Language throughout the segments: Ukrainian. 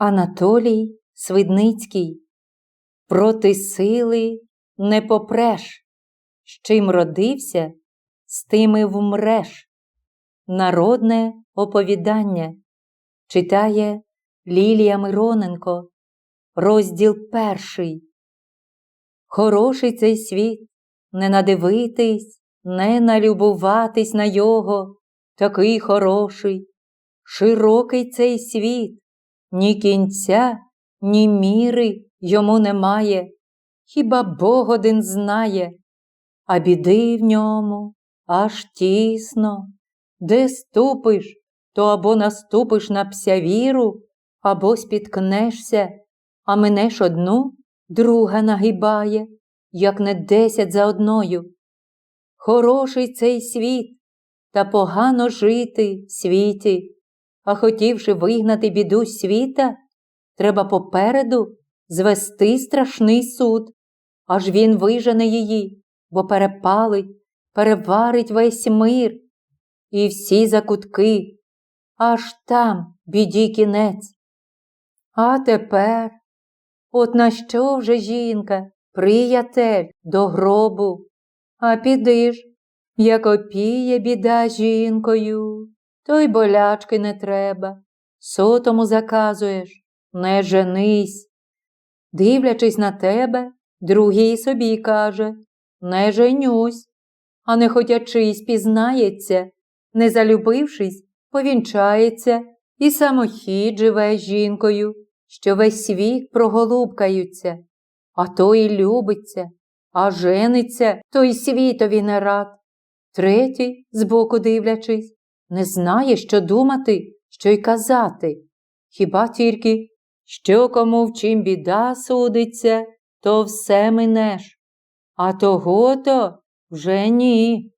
Анатолій Свидницький. Проти сили не попреш, з чим родився, з тим і вмреш. Народне оповідання. Читає Лілія Мироненко, розділ перший. Хороший цей світ, не надивитись, не налюбуватись на його, такий хороший, широкий цей світ, ні кінця, ні міри йому немає, хіба Бог один знає, а біди в ньому аж тісно, де ступиш, то або наступиш на псявіру, або спіткнешся, а минеш одну, друга нагибає, як не десять за одною. Хороший цей світ, та погано жити в світі, а хотівши вигнати біду світа, треба попереду звести страшний суд, аж він вижене її, бо перепалить, переварить весь мир. І всі закутки, аж там біді кінець. А тепер, от на що вже жінка, приятель до гробу, а піди ж, як опіє біда жінкою, то й болячки не треба, сотому заказуєш, не женись. Дивлячись на тебе, другий собі каже не женюсь, а не хотячись пізнається, не залюбившись, повінчається і самохід живе з жінкою, що весь вік проголубкаються, а то й любиться, а жениться, то й світові не рад. Третій, збоку дивлячись, не знає, що думати, що й казати. Хіба тільки, що кому в чим біда судиться, то все минеш, а того то вже ні.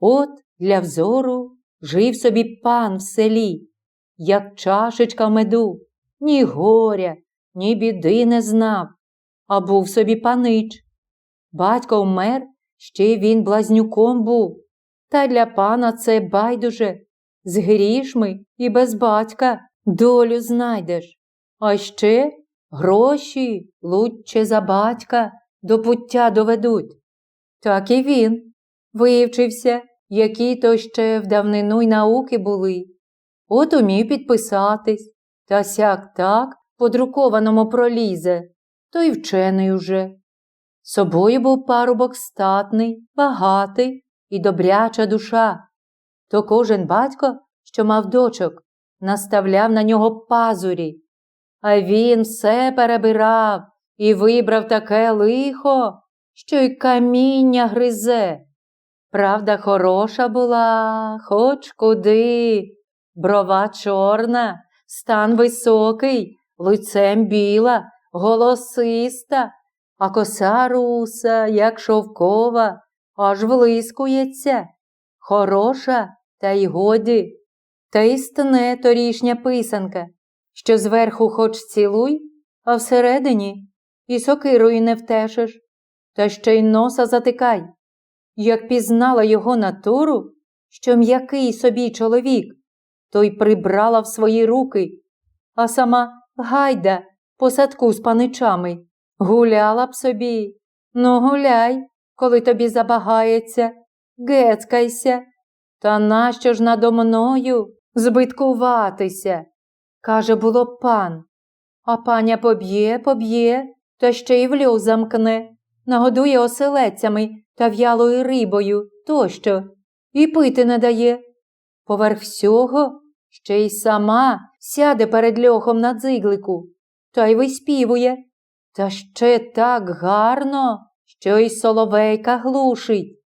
От для взору жив собі пан в селі, як чашечка меду, ні горя, ні біди не знав, а був собі панич. Батько вмер, ще він блазнюком був, та для пана це байдуже. З грішми і без батька долю знайдеш. А ще гроші лучче за батька до пуття доведуть. Так і він вивчився, які то ще в давнину й науки були. От умів підписатись, та сяк так по друкованому пролізе, то й вчений уже. Собою був парубок статний, багатий і добряча душа. То кожен батько, що мав дочок, наставляв на нього пазурі, а він все перебирав і вибрав таке лихо, що й каміння гризе. Правда, хороша була, хоч куди, брова чорна, стан високий, лицем біла, голосиста, а коса руса, як шовкова, аж влискується. Хороша, та й годі. Та й торішня писанка, що зверху хоч цілуй, а всередині і сокирою не втешиш, та ще й носа затикай. Як пізнала його натуру, що м'який собі чоловік, то й прибрала в свої руки, а сама гайда по садку з паничами, гуляла б собі. Ну, гуляй, коли тобі забагається, гецкайся. Та нащо ж надо мною збиткуватися? каже, було пан. А паня поб'є, поб'є, та ще й в льох замкне, нагодує оселецями та в'ялою рибою тощо, і пити не дає. Поверх всього ще й сама сяде перед льохом на дзиглику, та й виспівує. Та ще так гарно, що й соловейка глушить.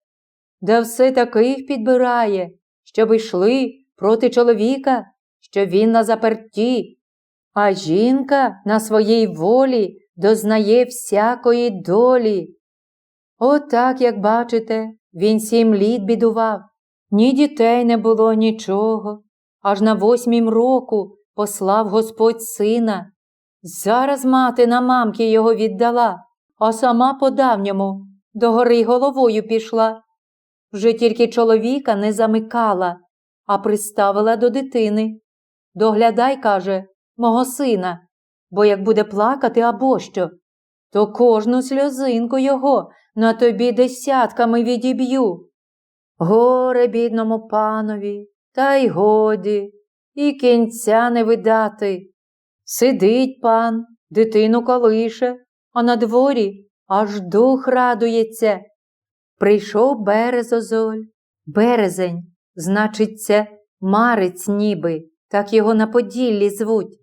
Да все таких підбирає, щоб йшли проти чоловіка, що він на заперті, а жінка на своїй волі дознає всякої долі. Отак, як бачите, він сім літ бідував, ні дітей не було нічого, аж на восьмім року послав Господь сина. Зараз мати на мамки його віддала, а сама по давньому до гори головою пішла. Вже тільки чоловіка не замикала, а приставила до дитини. Доглядай, каже, мого сина, бо як буде плакати або що, то кожну сльозинку його на тобі десятками відіб'ю. Горе бідному панові, та й годі, і кінця не видати. Сидить пан, дитину колише, а на дворі аж дух радується. Прийшов березозоль, березень, значиться, марець ніби, так його на Поділлі звуть.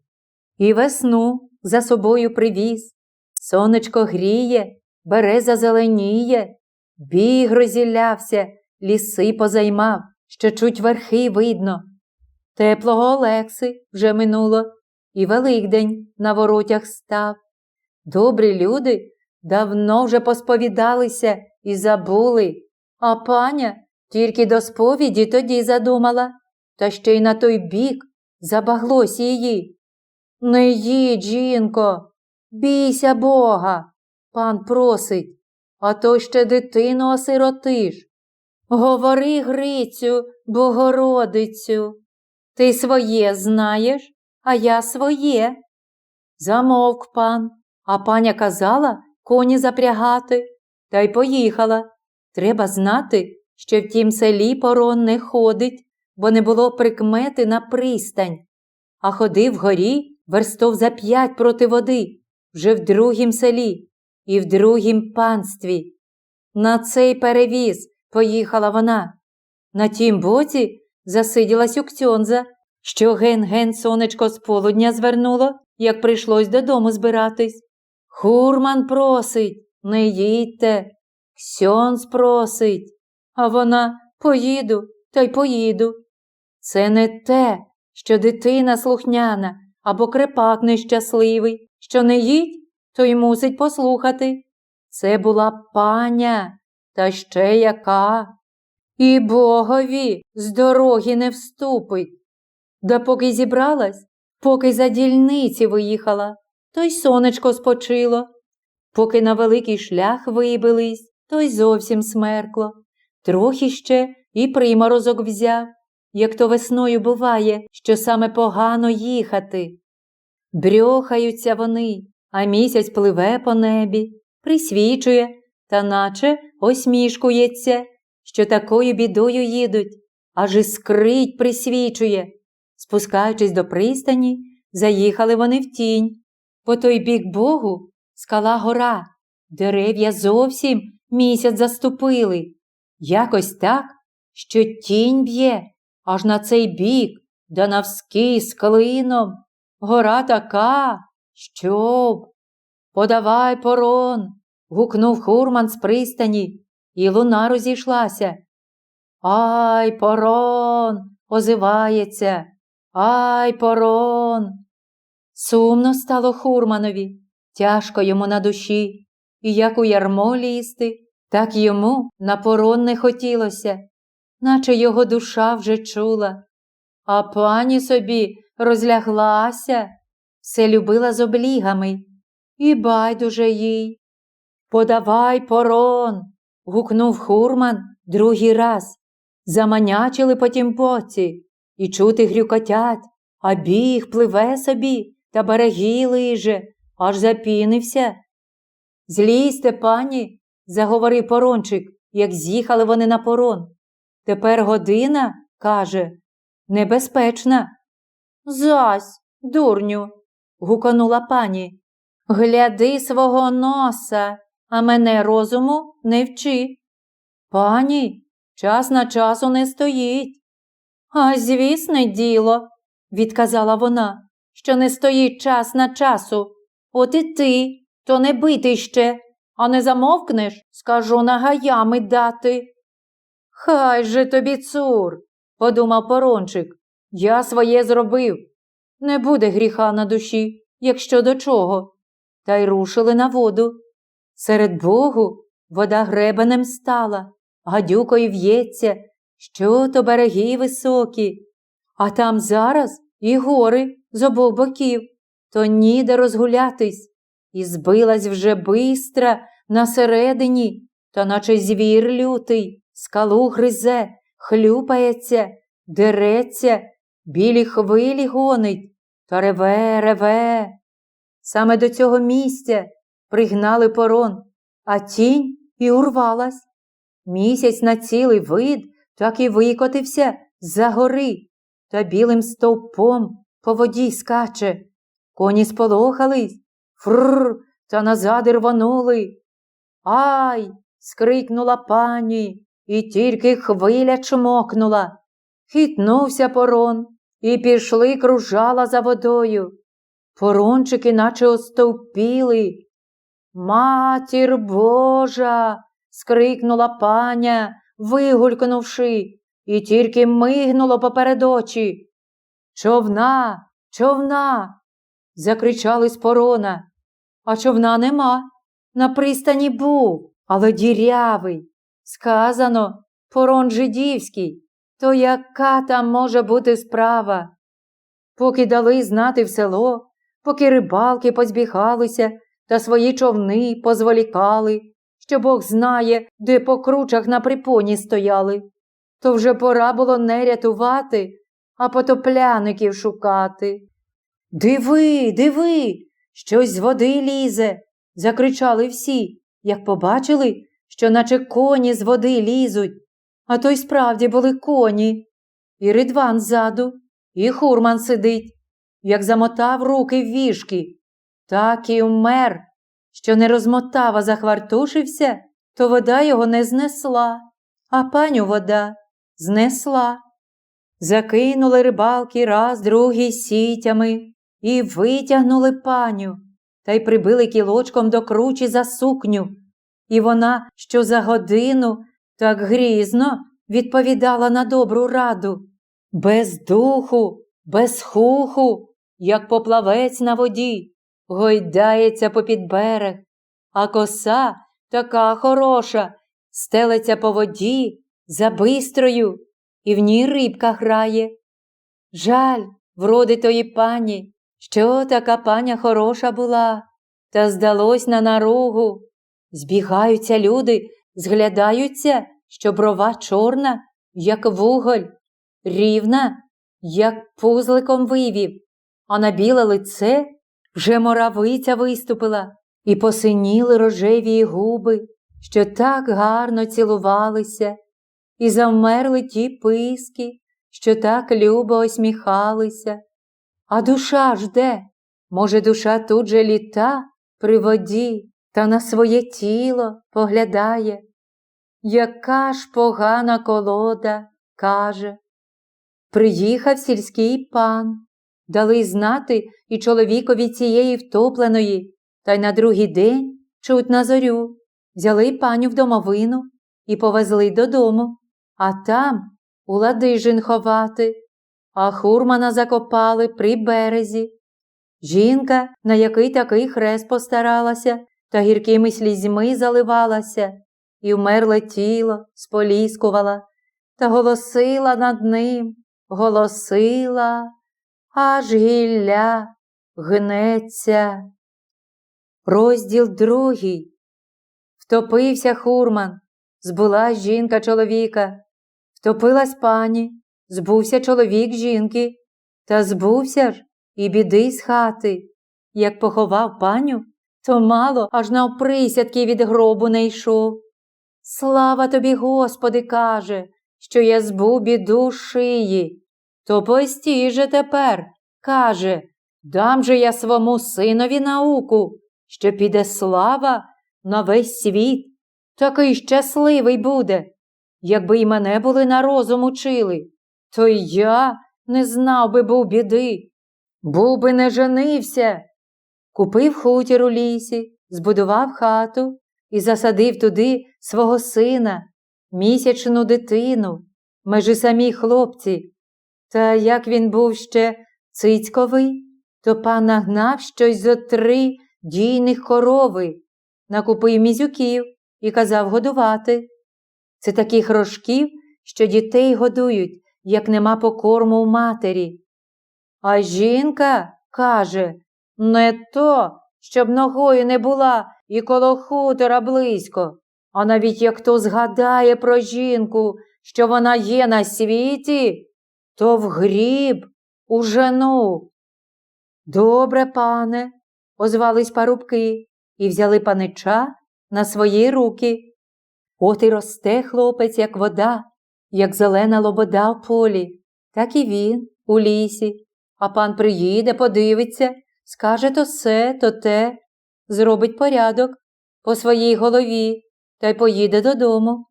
І весну за собою привіз. Сонечко гріє, береза зеленіє, біг розіллявся, ліси позаймав, що чуть верхи видно. Теплого Олекси вже минуло, і Великдень на воротях став. Добрі люди давно вже посповідалися і забули, а паня тільки до сповіді тоді задумала, та ще й на той бік забаглось її. Не їдь, жінко, бійся Бога, пан просить, а то ще дитину осиротиш. Говори, Грицю, Богородицю, ти своє знаєш, а я своє. Замовк пан, а паня казала коні запрягати, та й поїхала. Треба знати, що в тім селі порон не ходить, бо не було прикмети на пристань, а ходив вгорі верстов за п'ять проти води, вже в другім селі і в другім панстві. На цей перевіз поїхала вона. На тім боці засиділась у кцьонза, що ген-ген сонечко з полудня звернуло, як прийшлось додому збиратись. Хурман просить, не їдьте, ксьонз просить, а вона поїду та й поїду. Це не те, що дитина слухняна або крепак нещасливий, що не їдь, то й мусить послухати. Це була паня, та ще яка. І богові з дороги не вступить. Да поки зібралась, поки за дільниці виїхала, то й сонечко спочило. Поки на великий шлях вибились, то й зовсім смеркло. Трохи ще і приморозок взяв, як то весною буває, що саме погано їхати. Брьохаються вони, а місяць пливе по небі, присвічує, та наче осмішкується, що такою бідою їдуть, аж іскрить присвічує. Спускаючись до пристані, заїхали вони в тінь. По той бік Богу скала гора, дерев'я зовсім місяць заступили. Якось так, що тінь б'є, аж на цей бік, да навскіз клином. Гора така, щоб. Подавай порон. гукнув хурман з пристані, і луна розійшлася. Ай, порон, озивається. Ай, порон. Сумно стало хурманові, тяжко йому на душі, і як у ярмо лізти, так йому на порон не хотілося, наче його душа вже чула. А пані собі розляглася, все любила з облігами, і байдуже їй. Подавай порон. гукнув хурман другий раз. Заманячили по тім боці, і чути грюкотять, а біг пливе собі та береги лиже, аж запінився. Злізьте, пані, заговорив порончик, як з'їхали вони на порон. Тепер година, каже, небезпечна. Зась, дурню, гуконула пані. Гляди свого носа, а мене розуму не вчи. Пані, час на часу не стоїть. А звісне діло, відказала вона, що не стоїть час на часу. От і ти, то не бити ще, а не замовкнеш, скажу нагаями дати. Хай же тобі цур, подумав порончик. Я своє зробив. Не буде гріха на душі, якщо до чого. Та й рушили на воду. Серед Богу вода гребенем стала, гадюкою в'ється, що то береги високі, а там зараз і гори з обох боків, то ніде розгулятись, і збилась вже бистра на середині, та наче звір лютий, скалу гризе, хлюпається, дереться, білі хвилі гонить, та реве, реве. Саме до цього місця пригнали порон, а тінь і урвалась. Місяць на цілий вид так і викотився за гори та білим стовпом по воді скаче. Коні сполохались, фрр, та назад і рвонули. Ай! скрикнула пані, і тільки хвиля чмокнула. Хитнувся порон, і пішли кружала за водою. Порончики наче остовпіли. Матір Божа. скрикнула паня, вигулькнувши, і тільки мигнуло поперед очі. Човна, човна. закричали з порона. А човна нема. На пристані був, але дірявий. Сказано, порон жидівський. То яка там може бути справа? Поки дали знати в село, поки рибалки позбігалися та свої човни позволікали, що Бог знає, де по кручах на припоні стояли, то вже пора було не рятувати, а потопляників шукати. Диви, диви, щось з води лізе, закричали всі, як побачили, що наче коні з води лізуть, а то й справді були коні. І ридван ззаду, і хурман сидить, як замотав руки в вішки, так і вмер, що не розмотав, а захвартушився, то вода його не знесла, а паню вода знесла. Закинули рибалки раз другий сітями і витягнули паню. Та й прибили кілочком до кручі за сукню. І вона, що за годину так грізно відповідала на добру раду, без духу, без хуху, як поплавець на воді, гойдається попід берег, а коса така хороша, стелиться по воді за бистрою, і в ній рибка грає. Жаль, вроди тої пані, що така паня хороша була, та здалось на наругу. Збігаються люди, зглядаються, що брова чорна, як вуголь, рівна, як пузликом вивів, а на біле лице вже моравиця виступила, і посиніли рожеві губи, що так гарно цілувалися, і завмерли ті писки, що так любо осміхалися. А душа ж де? Може, душа тут же літа при воді та на своє тіло поглядає. Яка ж погана колода, каже. Приїхав сільський пан, дали знати і чоловікові цієї втопленої, та й на другий день, чуть на зорю, взяли паню в домовину і повезли додому, а там у ладижин ховати, а хурмана закопали при березі. Жінка, на який такий хрест постаралася, та гіркими слізьми заливалася, і вмерле тіло споліскувала, та голосила над ним, голосила, аж гілля гнеться. Розділ другий. Втопився хурман, збулась жінка чоловіка, втопилась пані, збувся чоловік жінки, та збувся ж і біди з хати. Як поховав паню, то мало аж на присядки від гробу не йшов. Слава тобі, Господи, каже, що я збув біду шиї. То постій тепер, каже, дам же я свому синові науку, що піде слава на весь світ. Такий щасливий буде. Якби й мене були на розум учили, то й я не знав би був біди, був би не женився. Купив хутір у лісі, збудував хату і засадив туди свого сина, місячну дитину, межі самі хлопці. Та як він був ще цицьковий, то пан нагнав щось зо три дійних корови, накупив мізюків і казав годувати. Це таких рожків, що дітей годують, як нема покорму в матері. А жінка каже не то, щоб ногою не була і коло хутора близько, а навіть як хто згадає про жінку, що вона є на світі, то в гріб у жену. Добре, пане, озвались парубки і взяли панича на свої руки. От і росте хлопець, як вода, як зелена лобода в полі, так і він у лісі. А пан приїде, подивиться, скаже то се, то те, зробить порядок по своїй голові та й поїде додому.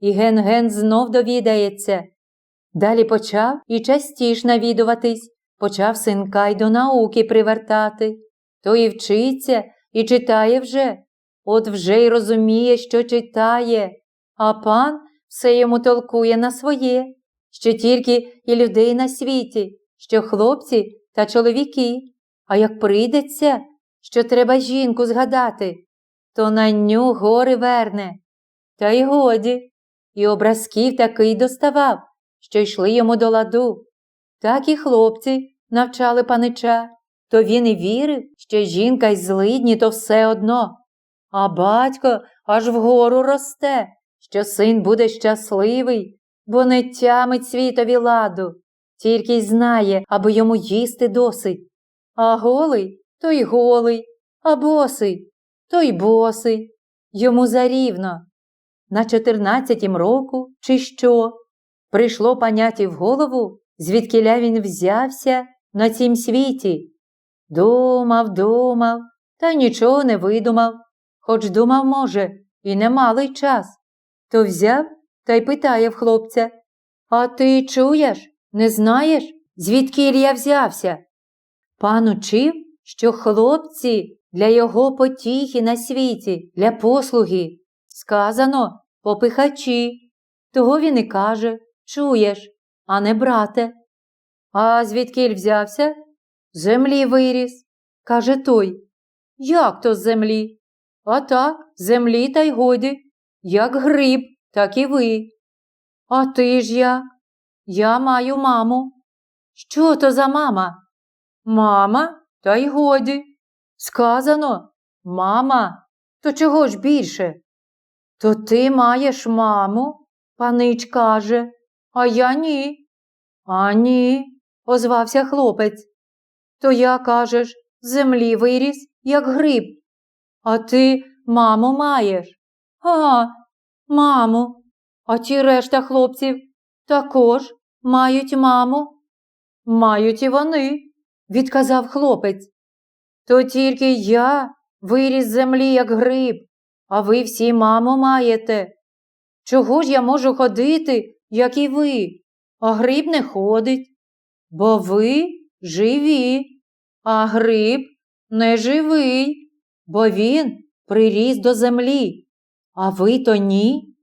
І ген-ген знов довідається. Далі почав і частіш навідуватись, почав синка й до науки привертати. То і вчиться, і читає вже, от вже й розуміє, що читає, а пан все йому толкує на своє, що тільки і людей на світі, що хлопці та чоловіки, а як прийдеться, що треба жінку згадати, то на ню гори верне. Та й годі, і образків такий доставав, що йшли йому до ладу. Так і хлопці навчали панича, то він і вірив, що жінка й злидні, то все одно. А батько аж вгору росте, що син буде щасливий, бо не тямить світові ладу, тільки й знає, аби йому їсти досить. А голий то й голий, а босий то й босий. Йому зарівно. На чотирнадцятім року, чи що, прийшло паняті в голову, звідкиля він взявся на цім світі. Думав, думав, та нічого не видумав, хоч думав, може, і немалий час. То взяв та й питає в хлопця А ти чуєш, не знаєш, звідки я взявся? Пан учив, що хлопці для його потіхи на світі, для послуги. Сказано попихачі. Того він і каже чуєш, а не брате. А звідкіль взявся? Землі виріс, каже той. Як то з землі? А так, землі та й годі. Як гриб, так і ви. А ти ж як? Я маю маму. Що то за мама? Мама, та й годі. Сказано, мама, то чого ж більше? То ти маєш маму, панич каже, а я ні. А ні, озвався хлопець. То я, кажеш, землі виріс, як гриб. А ти маму маєш? А, маму. А ті решта хлопців також мають маму? Мають і вони, відказав хлопець. То тільки я виріс з землі, як гриб, а ви всі маму маєте. Чого ж я можу ходити, як і ви, а гриб не ходить? Бо ви живі, а гриб не живий, бо він приріс до землі, а ви то ні.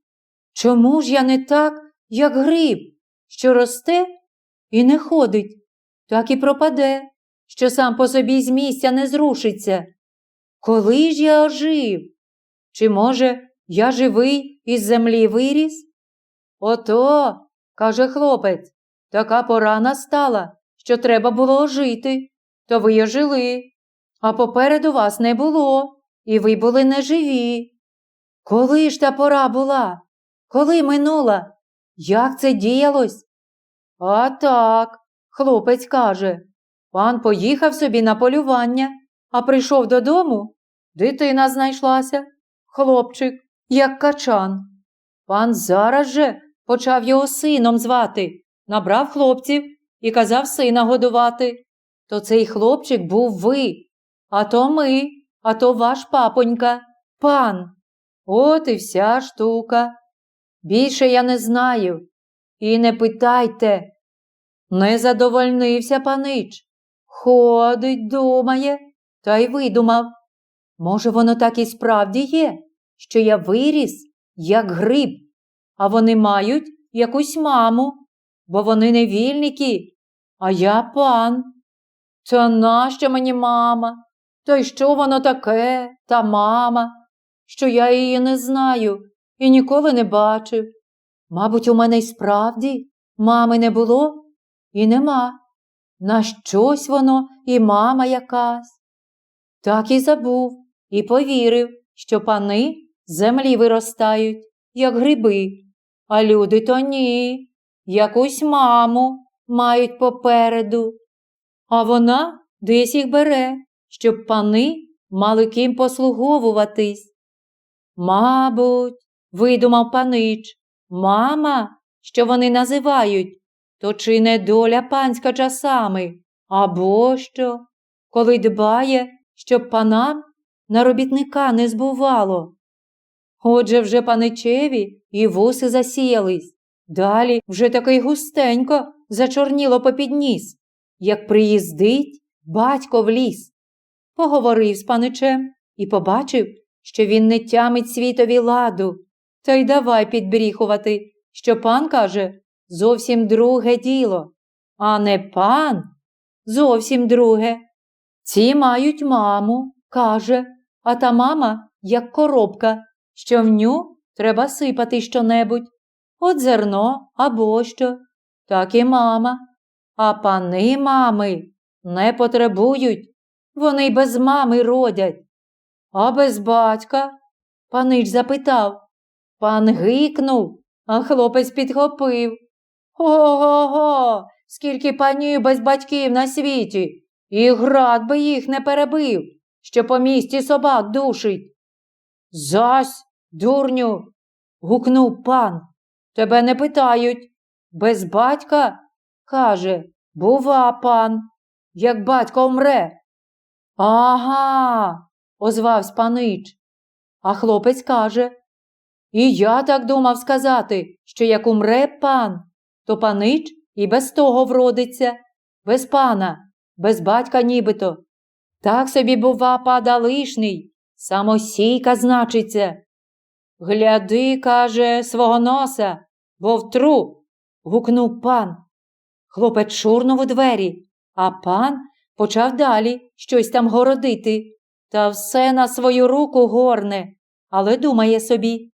Чому ж я не так, як гриб, що росте і не ходить, так і пропаде, що сам по собі з місця не зрушиться? Коли ж я ожив? Чи, може, я живий із землі виріс? Ото, каже хлопець, така пора настала, що треба було ожити, то ви ожили, а попереду вас не було, і ви були неживі. Коли ж та пора була? Коли минула? Як це діялось? А так, хлопець каже, пан поїхав собі на полювання, а прийшов додому, дитина знайшлася, хлопчик, як качан. Пан зараз же почав його сином звати, набрав хлопців і казав сина годувати. То цей хлопчик був ви, а то ми, а то ваш папонька, пан. От і вся штука. Більше я не знаю. І не питайте. Не задовольнився панич. Ходить, думає, та й видумав. Може, воно так і справді є, що я виріс, як гриб, а вони мають якусь маму, бо вони невільники, а я пан. Та нащо мені мама? Та й що воно таке, та мама, що я її не знаю і ніколи не бачив. Мабуть, у мене й справді мами не було і нема. На щось воно і мама якась. Так і забув, і повірив, що пани землі виростають, як гриби, а люди то ні, якусь маму мають попереду. А вона десь їх бере, щоб пани мали ким послуговуватись. Мабуть, видумав панич, мама, що вони називають, то чи не доля панська часами, або що, коли дбає, щоб панам на робітника не збувало. Отже, вже паничеві і вуси засіялись. Далі вже такий густенько зачорніло попід ніс, як приїздить батько в ліс. Поговорив з паничем і побачив, що він не тямить світові ладу. Та й давай підбріхувати, що пан каже зовсім друге діло, а не пан зовсім друге. Ці мають маму, каже, а та мама, як коробка, що в ню треба сипати щонебудь. От зерно або що, так і мама. А пани мами не потребують, вони й без мами родять. А без батька? Панич запитав. Пан гикнув, а хлопець підхопив. Ого-го, скільки панів без батьків на світі, і град би їх не перебив, що по місті собак душить. Зась, дурню, гукнув пан. Тебе не питають. Без батька? каже, бува, пан, як батько вмре. Ага, озвався панич. А хлопець каже. І я так думав сказати, що як умре пан, то панич і без того вродиться, без пана, без батька нібито. Так собі, бува, пада лишний, самосійка значиться. Гляди, каже, свого носа, бо втру. гукнув пан. Хлопець шурнув у двері, а пан почав далі щось там городити. Та все на свою руку горне, але думає собі.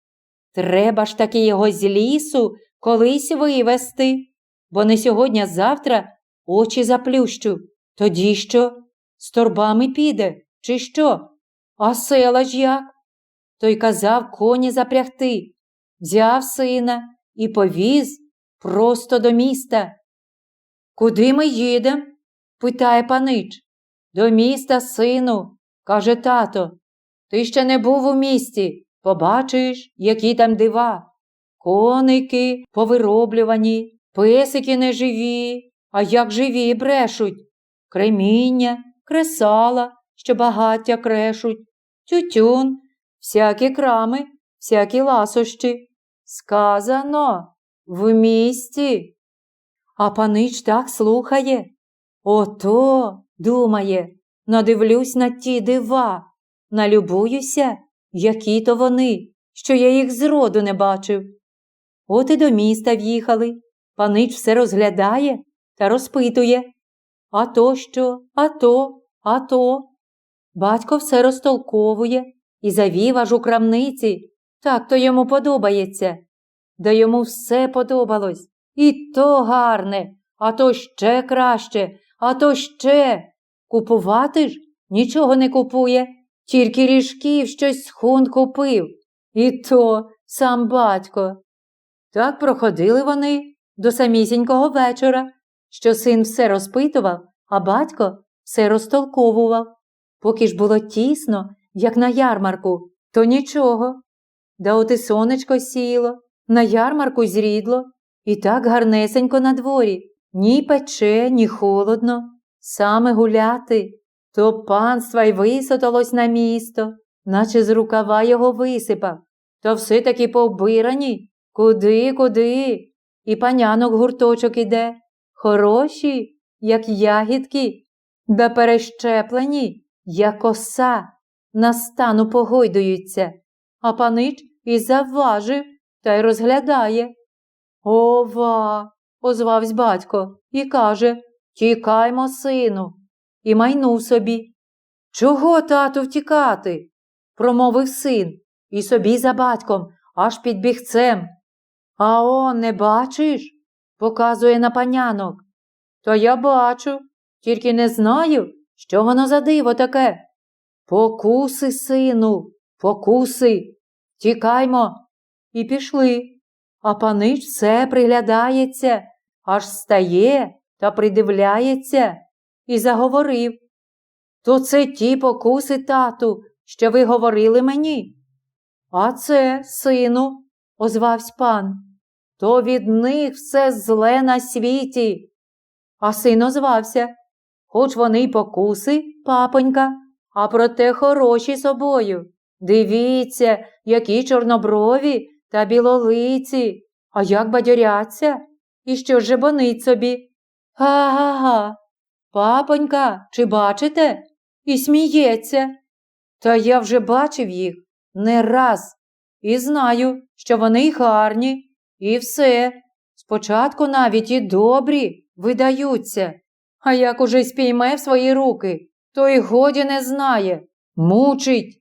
Треба ж таки його з лісу колись вивести, бо не сьогодні, а завтра очі заплющу. Тоді що? З торбами піде, чи що? А села ж як? Той казав коні запрягти, взяв сина і повіз просто до міста. Куди ми їдемо? Питає панич. До міста, сину, каже тато. Ти ще не був у місті, побачиш, які там дива. Коники повироблювані, песики неживі, а як живі брешуть. Креміння, кресала, що багаття крешуть, тютюн, всякі крами, всякі ласощі. Сказано в місті. А панич так слухає. Ото, думає, надивлюсь на ті дива, налюбуюся, які то вони, що я їх зроду не бачив. От і до міста в'їхали. Панич все розглядає та розпитує. А то що, а то, а то. Батько все розтолковує і завів аж у крамниці. Так то йому подобається. Да йому все подобалось. І то гарне, а то ще краще, а то ще. Купувати ж нічого не купує, тільки ріжків щось з хун купив. І то сам батько. Так проходили вони до самісінького вечора, що син все розпитував, а батько все розтолковував. Поки ж було тісно, як на ярмарку, то нічого. Да от і сонечко сіло, на ярмарку зрідло, і так гарнесенько на дворі, ні пече, ні холодно, саме гуляти. То панства й висоталось на місто, наче з рукава його висипав, то все таки повбирані. Куди, куди? І панянок гурточок іде, хороші, як ягідки, да перещеплені, як оса, на стану погойдуються, а панич і завважив та й розглядає. Ова, озвавсь батько і каже Тікаймо, сину, і майнув собі. Чого, тату, втікати? промовив син, і собі за батьком, аж під бігцем. А он не бачиш? показує на панянок. То я бачу, тільки не знаю, що воно за диво таке. Покуси, сину, покуси. Тікаймо. І пішли. А панич все приглядається, аж стає та придивляється і заговорив То це ті покуси, тату, що ви говорили мені. А це, сину, озвався пан, то від них все зле на світі. А син озвався, хоч вони й покуси, папонька, а проте хороші собою. Дивіться, які чорноброві та білолиці, а як бадьоряться, і що жебонить собі. Га-га-га, папонька, чи бачите? І сміється. Та я вже бачив їх не раз і знаю, що вони й гарні, і все. Спочатку навіть і добрі видаються. А як уже спійме в свої руки, то й годі не знає, мучить.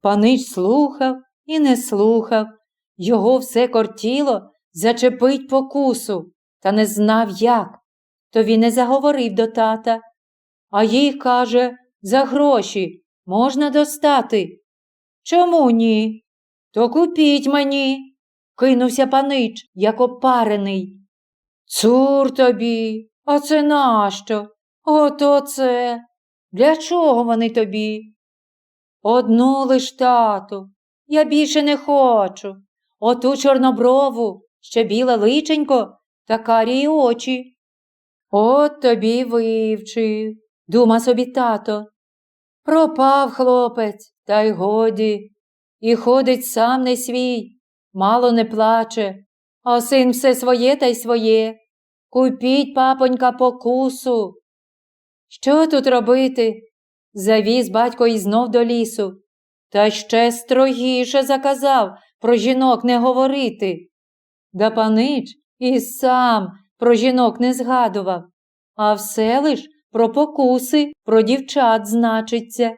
Панич слухав і не слухав. Його все кортіло зачепить покусу, та не знав як. То він не заговорив до тата, а їй каже, за гроші можна достати. Чому ні? То купіть мені. Кинувся панич, як опарений. Цур тобі, а це нащо? Ото це. Для чого вони тобі? Одну лиш тату, я більше не хочу. Оту чорноброву, ще біле личенько та карі очі. От тобі вивчив, дума собі тато. Пропав хлопець, та й годі, і ходить сам не свій, мало не плаче, а син все своє та й своє. Купіть, папонька, покусу. Що тут робити? Завіз батько і знов до лісу. Та ще строгіше заказав про жінок не говорити. Да панич і сам про жінок не згадував, а все лиш про покуси, про дівчат значиться.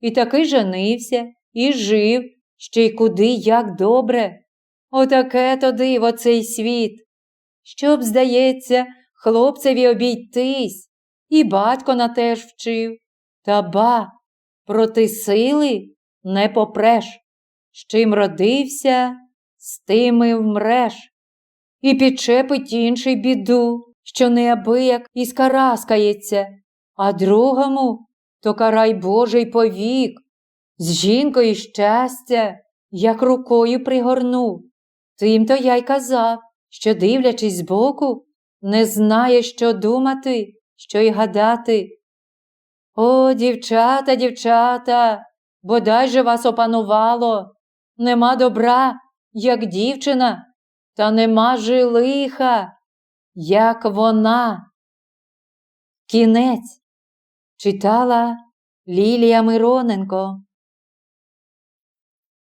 І таки женився, і жив, ще й куди як добре. Отаке то диво цей світ. Щоб, здається, хлопцеві обійтись, і батько на теж вчив. Та ба, проти сили не попреш. З чим родився, з тим і вмреш. І підчепить інший біду, що неабияк і скараскається, а другому то карай Божий повік, з жінкою щастя, як рукою пригорнув. Тим то я й казав, що, дивлячись збоку, не знає, що думати, що й гадати. О, дівчата, дівчата, бодай же вас опанувало. Нема добра, як дівчина, та нема жилиха, як вона. Кінець читала Лілія Мироненко.